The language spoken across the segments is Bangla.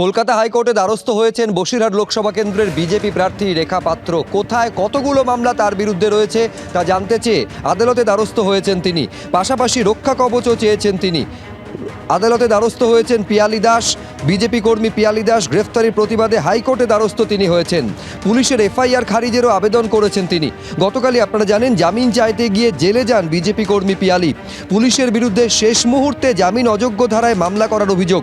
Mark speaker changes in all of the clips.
Speaker 1: কলকাতা হাইকোর্টে দ্বারস্থ হয়েছেন বসিরহাট লোকসভা কেন্দ্রের বিজেপি প্রার্থী রেখা পাত্র। কোথায় কতগুলো মামলা তার বিরুদ্ধে রয়েছে তা জানতে চেয়ে আদালতে দ্বারস্থ হয়েছেন তিনি। পাশাপাশি রক্ষা কবচও চেয়েছেন তিনি। আদালতে দ্বারস্থ হয়েছেন পিয়ালি দাস, বিজেপি কর্মী পিয়ালি দাস গ্রেফতারির প্রতিবাদে হাইকোর্টে দ্বারস্থ তিনি হয়েছেন। পুলিশের এফআইআর খারিজেরও আবেদন করেছেন তিনি। গতকালই আপনারা জানেন, জামিন চাইতে গিয়ে জেলে যান বিজেপি কর্মী পিয়ালি। পুলিশের বিরুদ্ধে শেষ মুহূর্তে জামিন অযোগ্য ধারায় মামলা করার অভিযোগ।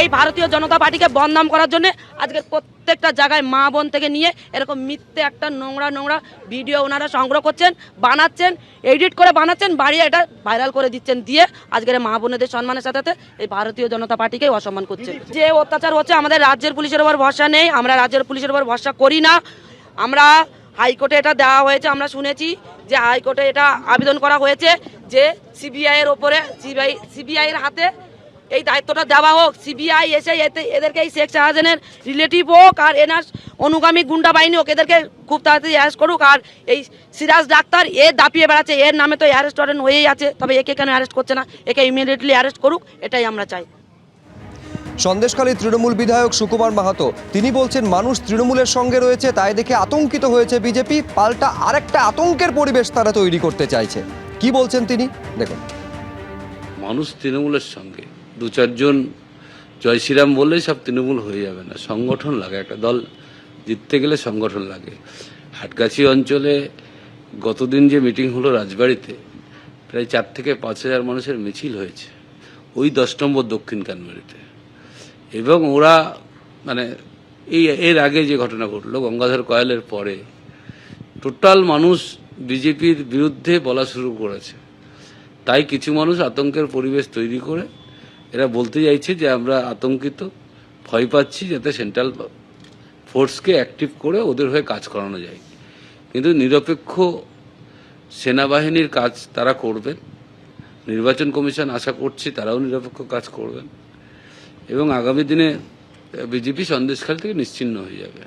Speaker 2: এই ভারতীয় জনতা পার্টিকে বদনাম করার জন্য আজকে প্রত্যেকটা জায়গায় মা বোন থেকে নিয়ে এরকম মিথ্যে একটা নোংরা নোংরা ভিডিও ওনারা সংগ্রহ করছেন, বানাচ্ছেন, এডিট করে বানাচ্ছেন, বাড়িয়ে এটা ভাইরাল করে দিচ্ছেন, দিয়ে আজকের মা বোনেদের সম্মানের সাথে এই ভারতীয় জনতা পার্টিকে অসম্মান করছে। যে অত্যাচার হচ্ছে আমাদের রাজ্যের পুলিশের উপর ভরসা নেই, আমরা রাজ্যের পুলিশের উপর ভরসা করি না। আমরা হাইকোর্টে এটা দেওয়া হয়েছে, আমরা শুনেছি যে হাইকোর্টে এটা আবেদন করা হয়েছে যে সিবিআইয়ের ওপরে সিবিআই সিবিআইয়ের হাতে এই দায়িত্বটা দেওয়া হোক সিবিআই এসে এতে এদেরকে এই শেখ শাহজাহানের রিলেটিভ হোক আর এনার অনুগামী গুন্ডা বাহিনী হোক এদেরকে খুব তাড়াতাড়ি অ্যারেস্ট করুক আর এই সিরাজ ডাক্তার এ দাপিয়ে বেড়াচ্ছে এর নামে তো অ্যারেস্ট ওয়ারেন্ট হয়েই আছে তবে একে কেন অ্যারেস্ট করছে না? একে ইমিডিয়েটলি অ্যারেস্ট করুক এটাই আমরা চাই।
Speaker 1: সন্দেশখালী তৃণমূল বিধায়ক সুকুমার মাহাতো তিনি বলছেন মানুষ তৃণমূলের সঙ্গে রয়েছে তাই দেখে আতঙ্কিত হয়েছে বিজেপি পাল্টা আরেকটা আতঙ্কের পরিবেশ তারা তৈরি করতে চাইছে। কি বলছেন তিনি? দেখুন।
Speaker 3: মানুষ তৃণমূলের সঙ্গে দু চারজন জয় শ্রীরাম বললেই সব তৃণমূল হয়ে যাবে না। সংগঠন লাগে, একটা দল জিততে গেলে সংগঠন লাগে। হাটগাছি অঞ্চলে গতদিন যে মিটিং হলো রাজবাড়িতে, প্রায় চার থেকে পাঁচ হাজার মানুষের মিছিল হয়েছে, ওই দশ নম্বর দক্ষিণ কানমারিতে এবং ওরা মানে এই, এর আগে যে ঘটনা ঘটলো, গঙ্গাধর কয়ালের পরে, টোটাল মানুষ বিজেপির বিরুদ্ধে বলা শুরু করেছে। তাই কিছু মানুষ আতঙ্কের পরিবেশ তৈরি করে এরা বলতে চাইছে যে আমরা আতঙ্কিত, ভয় পাচ্ছি যাতে সেন্ট্রাল ফোর্সকে অ্যাক্টিভ করে ওদের হয়ে কাজ করানো যায়। কিন্তু নিরপেক্ষ সেনাবাহিনীর কাজ তারা করবেন, নির্বাচন কমিশন আশা করছি তারাও নিরপেক্ষ কাজ করবেন এবং আগামী দিনে বিজেপি সন্দেশখাল থেকে নিশ্চিন্ন হয়ে যাবে।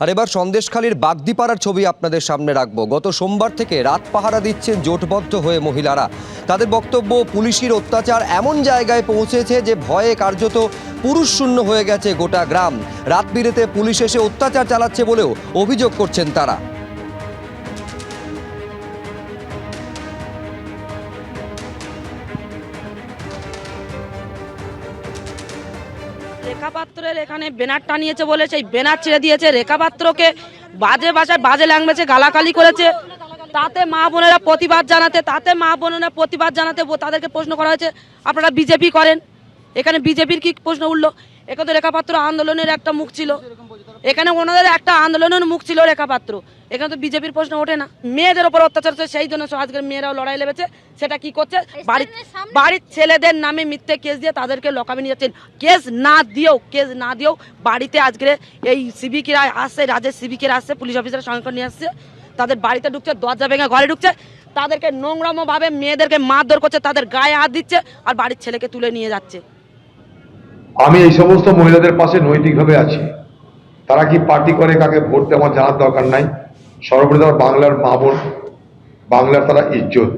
Speaker 1: আর এবার সন্দেশখালীর বাগদিপাড়ার ছবি আপনাদের সামনে রাখব। গত সোমবার থেকে রাত পাহারা দিচ্ছেন জোটবদ্ধ হয়ে মহিলারা। তাদের বক্তব্য, পুলিশের অত্যাচার এমন জায়গায় পৌঁছেছে যে ভয়ে কার্যত পুরুষ শূন্য হয়ে গেছে গোটা গ্রাম। রাত বিরেতে পুলিশ এসে অত্যাচার চালাচ্ছে বলেও অভিযোগ করছেন তারা।
Speaker 2: রেখা পাত্রের এখানে ব্যানার টানিয়েছে বলে, সেই ব্যানার ছেড়ে দিয়েছে রেখা পাত্রকে বাজে ভাষায় বাজে ল্যাঙ্গুয়েজে গালাগালি করেছে। তাতে মা বোনেরা প্রতিবাদ জানাতে, তাতে মা বোনেরা প্রতিবাদ জানাতে তাদেরকে প্রশ্ন করা হয়েছে, আপনারা বিজেপি করেন? এখানে বিজেপির কি প্রশ্ন উঠল? এখানে রেখাপাত্র আন্দোলনের একটা মুখ ছিল। এখানে ওনাদের একটা আন্দোলনের মুখ ছিল রেখাপাত্র এখানে তো বিজেপির প্রশ্ন ওঠে না। মেয়েদের ওপর অত্যাচার হচ্ছে সেই জন্য আজকের মেয়েরাও লড়াই লেগেছে সেটা কি করছে? বাড়ির বাড়ির ছেলেদের নামে মিথ্যে কেস দিয়ে তাদেরকে লকাবে নিয়ে যাচ্ছেন। কেস না দিয়েও কেস না দিয়েও বাড়িতে আজকে এই সিভিকেরা আসছে রাজ্যের সিভিকেরা আসছে পুলিশ অফিসারের সঙ্গে নিয়ে আসছে। তাদের বাড়িতে ঢুকছে দরজা ভেঙে ঘরে ঢুকছে। তাদেরকে নোংরামো ভাবে মেয়েদেরকে মারধর করছে তাদের গায়ে হাত দিচ্ছে আর বাড়ির ছেলেকে তুলে নিয়ে যাচ্ছে।
Speaker 4: আমি এই সমস্ত মহিলাদের পাশে নৈতিকভাবে আছি। তারা কি পার্টি করে, কাকে ভোট দেওয়া আমার জানার দরকার নাই। সর্বোপরি তারা বাংলার মা বোন, বাংলার তারা ইজ্জত।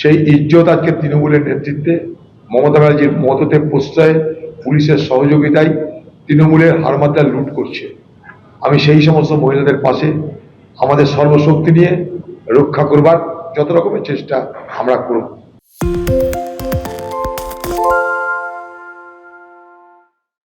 Speaker 4: সেই ইজ্জত আজকে তৃণমূলের নেতৃত্বে, মমতা ব্যানার্জির মততে প্রশ্রয়ে পুলিশের সহযোগিতায় তৃণমূলের হারমাত্রা লুট করছে। আমি সেই সমস্ত মহিলাদের পাশে আমাদের সর্বশক্তি নিয়ে রক্ষা করবার যত রকমের চেষ্টা আমরা করব।